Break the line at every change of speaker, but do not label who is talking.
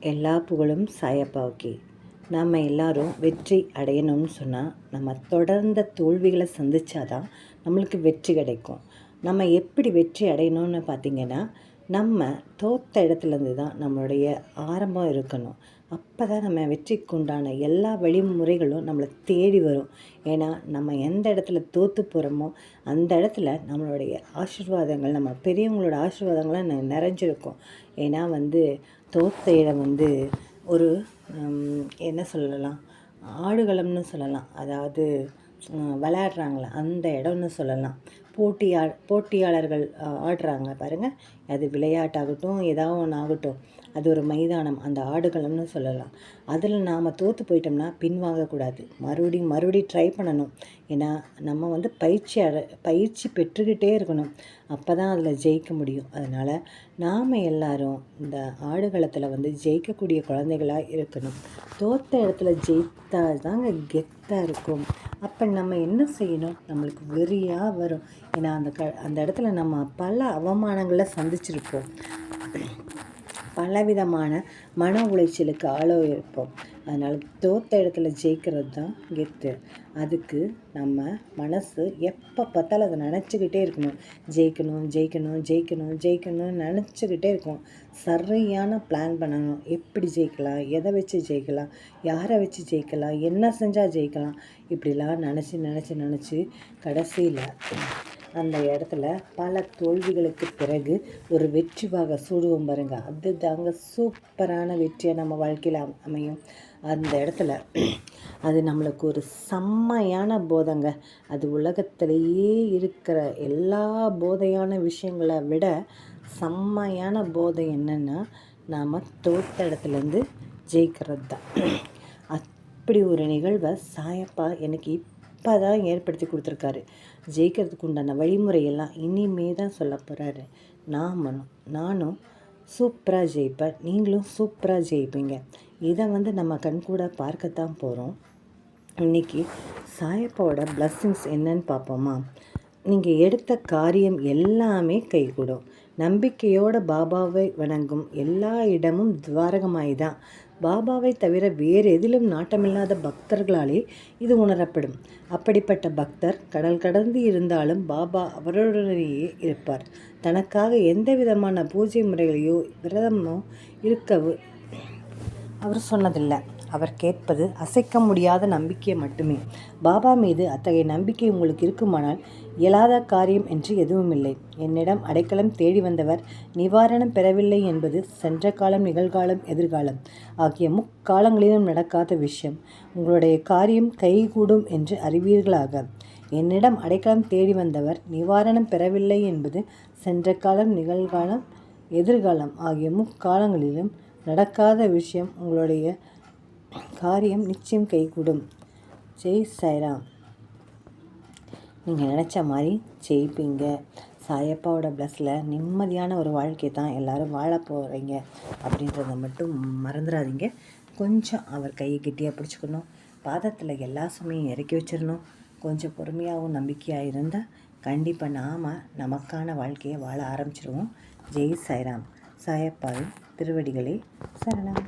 எல்லா புகழும் சாயப்பாவுக்கே. நாம் எல்லாரும் வெற்றி அடையணும்னு சொன்னால் நம்ம தொடர்ந்த தோல்விகளை சந்திச்சாதான் நம்மளுக்கு வெற்றி கிடைக்கும். நம்ம எப்படி வெற்றி அடையணும்னு பார்த்திங்கன்னா நம்ம தோத்த இடத்துலேருந்து தான் நம்மளுடைய ஆரம்பம் இருக்கணும். அப்போ தான் நம்ம வெற்றிக்கு உண்டான எல்லா வழிமுறைகளும் நம்மளை தேடி வரும். ஏன்னா நம்ம எந்த இடத்துல தோற்று போகிறோமோ அந்த இடத்துல நம்மளுடைய ஆசீர்வாதங்கள் நம்ம பெரியவங்களோட ஆசிர்வாதங்களாக நிறைஞ்சிருக்கும். ஏன்னா வந்து தோத்த இடம் வந்து ஒரு என்ன சொல்லலாம்? ஆடுகளம்னு சொல்லலாம். அதாவது விளையாடுறாங்களே அந்த இடம்னு சொல்லலாம். போட்டியா போட்டியாளர்கள் ஆடுறாங்க பாருங்கள் அது விளையாட்டாகட்டும் ஏதாவது ஒன்று ஆகட்டும் அது ஒரு மைதானம். அந்த ஆடுகளம்னு சொல்லலாம். அதில் நாம் தோற்று போயிட்டோம்னா பின்வாங்கக்கூடாது. மறுபடியும் மறுபடியும் ட்ரை பண்ணணும். ஏன்னா நம்ம வந்து பயிற்சி அட பயிற்சி பெற்றுக்கிட்டே இருக்கணும். அப்போ தான் அதில் ஜெயிக்க முடியும். அதனால் நாம் எல்லாரும் இந்த ஆடுகளத்தில் வந்து ஜெயிக்கக்கூடிய குழந்தைகளாக இருக்கணும். தோற்ற இடத்துல ஜெயித்தா தாங்க கெத்தாக இருக்கும். அப்போ நம்ம என்ன செய்யணும்? நம்மளுக்கு வெறியாக வரும். ஏன்னா அந்த க அந்த இடத்துல நம்ம பல அவமானங்களை சந்திச்சிருப்போம். பலவிதமான மன உளைச்சலுக்கு ஆளாயிருப்போம். அதனால் தோத்த இடத்துல ஜெயிக்கிறது தான் கெத்து. அதுக்கு நம்ம மனசு எப்போ பார்த்தாலும் அதை நினச்சிக்கிட்டே இருக்கணும். ஜெயிக்கணும் ஜெயிக்கணும் ஜெயிக்கணும் ஜெயிக்கணும்னு நினச்சிக்கிட்டே இருக்கணும் சரியான பிளான் பண்ணணும். எப்படி ஜெயிக்கலாம்? எதை வச்சு ஜெயிக்கலாம்? யாரை வச்சு ஜெயிக்கலாம்? என்ன செஞ்சால் ஜெயிக்கலாம்? இப்படிலாம் நினச்சி நினச்சி நினச்சி கடைசியில் அந்த இடத்துல பல தோல்விகளுக்கு பிறகு ஒரு வெற்றிவாக சூடுவோம் பாருங்க. அது தாங்க சூப்பரான வெற்றியாக நம்ம வாழ்க்கையில் அமையும். அந்த இடத்துல அது நம்மளுக்கு ஒரு செம்மையான போதைங்க. அது உலகத்திலேயே இருக்கிற எல்லா போதையான விஷயங்களை விட செம்மையான போதை என்னென்னா நாம் தோத்த இடத்துலேருந்து ஜெயிக்கிறது தான் அப்படி ஒரு நிகழ்வை சாயப்பா எனக்கு அப்பா தான் ஏற்படுத்தி கொடுத்துருக்காரு. ஜெயிக்கிறதுக்கு உண்டான வழிமுறையெல்லாம் இனிமே தான் சொல்ல போகிறாரு நாமளும் நானும் சூப்பராக ஜெயிப்பேன். நீங்களும் சூப்பராக ஜெயிப்பீங்க. இதை வந்து நம்ம கண்கூட பார்க்கத்தான் போகிறோம் இன்னைக்கு சாயப்பாவோட blessings என்னன்னு பார்ப்போமா? நீங்கள் எடுத்த காரியம் எல்லாமே கைகூடும். நம்பிக்கையோட பாபாவை வணங்கும் எல்லா இடமும் துவாரகமாய் தான் பாபாவை தவிர வேறு எதிலும் நாட்டமில்லாத பக்தர்களாலே இது உணரப்படும். அப்படிப்பட்ட பக்தர் கடல் கடந்து இருந்தாலும் பாபா அவருடனேயே இருப்பார். தனக்காக எந்த விதமான பூஜை முறைகளையோ விரதமோ இருக்கவோ அவர் சொன்னதில்லை. அவர் கேட்பது அசைக்க முடியாத நம்பிக்கை மட்டுமே. பாபா மீது அத்தகைய நம்பிக்கை உங்களுக்கு இருக்குமானால் இயலாத காரியம் என்று எதுவும் இல்லை என்னிடம் அடைக்கலம் தேடி வந்தவர் நிவாரணம் பெறவில்லை என்பது சென்ற காலம் நிகழ்காலம் எதிர்காலம் ஆகிய முக்காலங்களிலும் நடக்காத விஷயம். உங்களுடைய காரியம் கைகூடும் என்று அறிவீர்களாக. என்னிடம் அடைக்கலம் தேடி வந்தவர் நிவாரணம் பெறவில்லை என்பது சென்ற காலம் நிகழ்காலம் எதிர்காலம் ஆகிய முக்காலங்களிலும் நடக்காத விஷயம். உங்களுடைய காரியம் நிச்சயம் கைகூடும். ஜெய் சாய்ராம். நீங்கள் நினச்ச மாதிரி ஜெயிப்பீங்க. சாயப்பாவோட ப்ளஸில் நிம்மதியான ஒரு வாழ்க்கை தான் எல்லோரும் வாழ போகிறீங்க அப்படின்றத மட்டும் மறந்துடாதீங்க. கொஞ்சம் அவர் கையை கெட்டியாக பிடிச்சிக்கணும். பாதத்தில் எல்லா சுமையும் இறக்கி வச்சிடணும். கொஞ்சம் பொறுமையாகவும் நம்பிக்கையாக இருந்தால் கண்டிப்பாக நாம் நமக்கான வாழ்க்கையை வாழ ஆரம்பிச்சிருவோம். ஜெய் சாய்ராம். சாயப்பாவின் திருவடிகளே சரணம்.